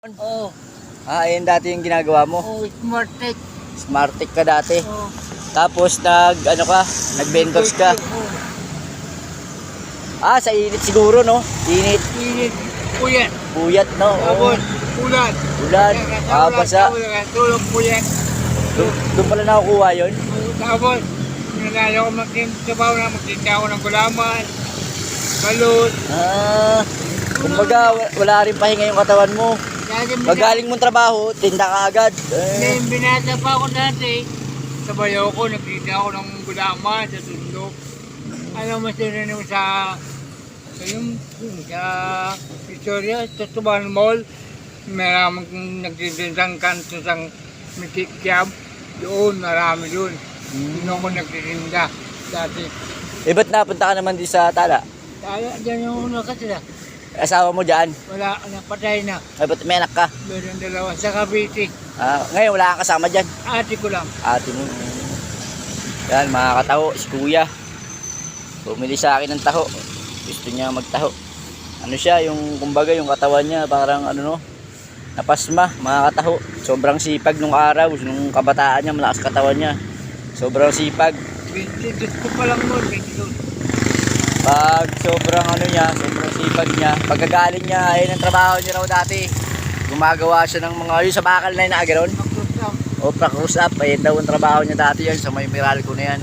Oo. Ah, ayun dati yung ginagawa mo. Oh, smart tech. Smart tech ka dati. Oh. Tapos nag, ano ka, nag-vendors ka. Oh. Ah, sa init siguro, no? Init, Init. Puyat. puyat, no? Oo. Tapos, ulan. Ulan, makapasa. Tulog puyat. Doon pala nakukuha yun. Oh, Tapos, nalala ko magtintabaw na magtinda ako ng gulaman. Balut. Ah, kumbaga, wa- wala rin pahinga yung katawan mo. Dati Pag galing mong trabaho, tinda ka agad. Eh, May binata pa ako dati. Sa bayaw ko, nagtinda ako ng gulaman sa sundok. Ano mas yun yung sa sa yung yung sa Victoria, sa Tuban Mall. Maraming nagtitindang kanto sa Mikikyab. Doon, marami doon. Hmm. Doon ako nagtitinda dati. eh, ba't napunta ka naman di sa tala? Kaya dyan yung una kasi na. Asawa mo dyan? Wala, napatay na. Ay, ba't may anak ka? Meron dalawa. Sa Cavite, Ah, ngayon, wala kang kasama dyan. ate ko lang. Ate mo. Yan, mga kataho, si kuya. Bumili sa akin ng taho. Gusto niya magtaho. Ano siya, yung kumbaga yung katawan niya, parang ano no, napasma, mga kataho. Sobrang sipag nung araw, nung kabataan niya, malakas katawan niya. Sobrang sipag. 22 ko pa lang mo, 22. Pag sobrang ano niya, sobrang sipag niya, pagkagaling niya, ayun ang trabaho niya raw dati. Gumagawa siya ng mga, yun sa bakal na yun. Mag-cross lang. O pa-cruise up, ayun daw ang trabaho niya dati yan sa may Meralco na yan.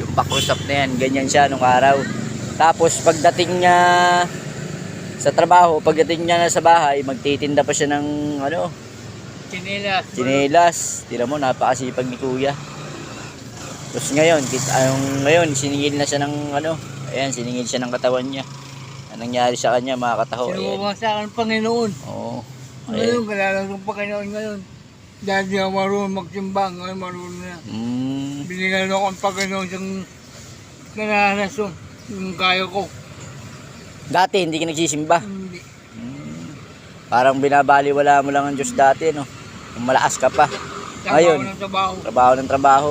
Yung pa-cruise up na yan, ganyan siya nung araw. Tapos pagdating niya sa trabaho, pagdating niya na sa bahay, magtitinda pa siya ng ano, Chinelas. chinelas. Tira mo, napakasipag ni kuya. Tapos ngayon, kit, ayong, ngayon, siningil na siya ng ano, ayan, siningil siya ng katawan niya. Anong nangyari sa kanya, mga kataho. Sinubukan sa akin Panginoon. Oo. Ngayon, Ayan. kalala ng Panginoon ngayon. Dahil di ako marunong magsimbang, ngayon marunong na. Mm, Binigyan ako ng Panginoon ng kanalason. Yung kaya ko. dati, hindi ka nagsisimba. Hindi. Mm. Parang binabaliwala mo lang ang Diyos dati, no? Kung malakas ka pa. Trabaho Ayun. ng trabaho. Trabaho ng trabaho.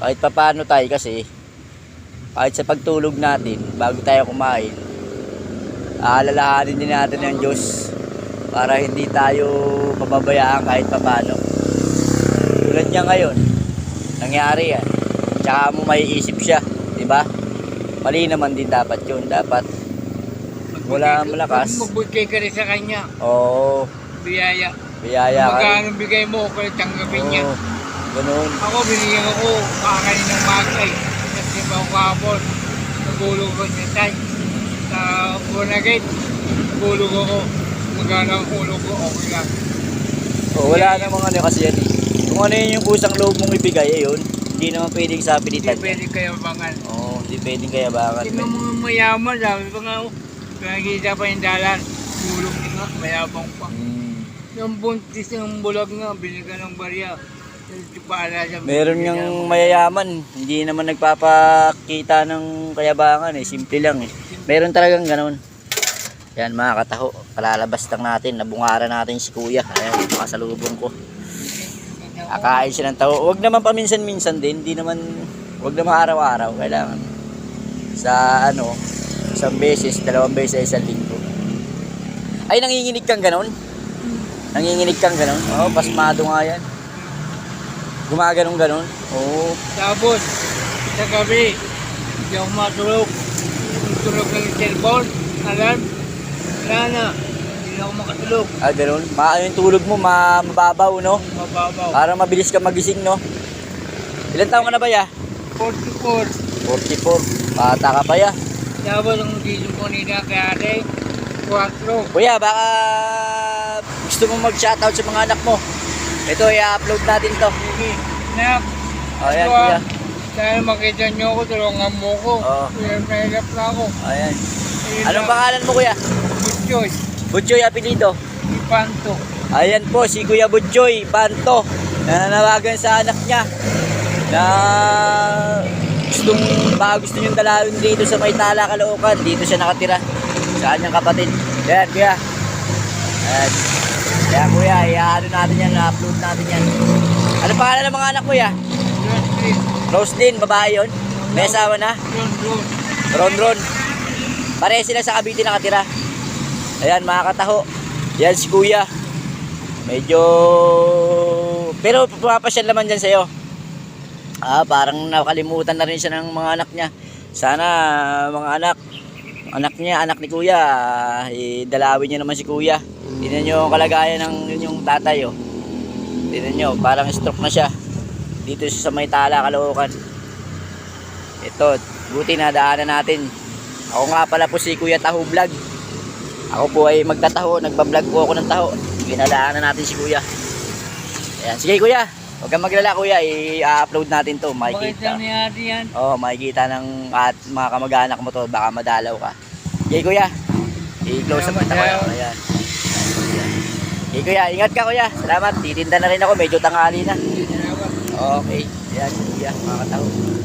Kahit pa paano tayo kasi, kahit sa pagtulog natin, bago tayo kumain, aalalahanin din natin ang Diyos para hindi tayo mababayaan kahit pa paano. Tulad niya ngayon, nangyari yan. Tsaka mo maiisip siya, di ba? Mali naman din dapat yun. Dapat, Wala malakas. Magbigay ka rin sa kanya. oo, oh, Biyaya. biyaya ka. Magkano bigay mo, kaya tanggapin niya. Oo, ganun. Ako, binigyan ako kakanin ng magay. Ba ako kahapon, nagulog ko sa tay. Sa Bonagate, nagulog ako. Magana ang ulo ko, okay lang. Oh, wala namang ano kasi yan eh. Kung ano yun yung kusang loob mong ibigay, ayun. Hindi naman pwedeng sa Hindi pilitan. pwede kayo bangan. Oo, hindi pwedeng kaya. Tingnan mo nga mayaman, sabi pa nga, oh, nakikita pa yung dalan. Niya nga, mayabang pa. Mm. Yung buntis ng bulag nga, binigyan ng barya. Meron binigyan niyang ng- mayayaman, hindi naman nagpapakita ng kayabangan eh, simple lang eh. Meron talagang ganun. Yan mga kataho, palalabas lang natin, nabungara natin si kuya. Ayan, makasalubong ko. Akain siya ng taho. Huwag naman paminsan-minsan din, hindi naman, huwag naman araw-araw. Kailangan sa ano, isang beses, dalawang beses sa isang linggo. Ay, nanginginig kang ganun? Nanginginig kang ganun? Oo, pasmado nga yan. Gumaganong ganun? Oo. Tapos, sa gabi, hindi ako matulog. Tulog ng cellphone, alarm, wala na. Hindi na ako makatulog. Ah, ganun. Ma yung tulog mo, ma mababaw, no? Mababaw. Para mabilis ka magising, no? Ilan taon ka na ba, ya? 44. 44. Bata ka pa, ya. Tapos ang gising ko nila kay ate, 4. Kuya, baka gusto mo mag-shoutout sa mga anak mo. Ito, i-upload natin to. Sige, nak. O, yan, ah. kuya. Dahil makita niyo ako, tulungan mo ko. Oo. Kaya nahilap na ako. Ayan. Ayun Anong pangalan mo, kuya? Choice. Butchoy, apelido. Ipanto. Ayan po, si Kuya Butchoy, Panto. Nananawagan sa anak niya na gustong, baka gusto niyong dalawin dito sa Maytala, Caloocan. Dito siya nakatira sa kanyang kapatid. Ayan, kuya. Ayan. Kaya kuya, i-ano natin yan, na-upload natin yan. Ano pangalan ng mga anak mo, ya? Roslyn, babae yun? May asawa na? Ron Ron. Pare sila sa Cavite nakatira. Ayan, mga kataho. Yan si kuya. Medyo... Pero pumapasyal naman dyan sa'yo. Ah, parang nakalimutan na rin siya ng mga anak niya. Sana mga anak, anak niya, anak ni kuya, eh, dalawin niyo naman si kuya. Tingnan niyo ang kalagayan ng yung tatay, oh. Tingnan niyo, parang stroke na siya. Dito siya sa may tala, Caloocan. Ito, buti na daanan natin. Ako nga pala po si Kuya Taho Vlog. Ako po ay magtataho, nagbablog po ako ng taho. Ginadaanan natin si Kuya. Ayan, sige Kuya, huwag kang maglala Kuya, i-upload natin to, Bakit makikita. ate yan? Oo, oh, makikita ng at mga kamag-anak mo to, baka madalaw ka. Sige Kuya, i-close up kita Kuya. Salamat, Ayan. Sige Kuya, ingat ka Kuya. Salamat, titinda na rin ako, medyo tanghali na. Okay, ayan Kuya, mga kataho.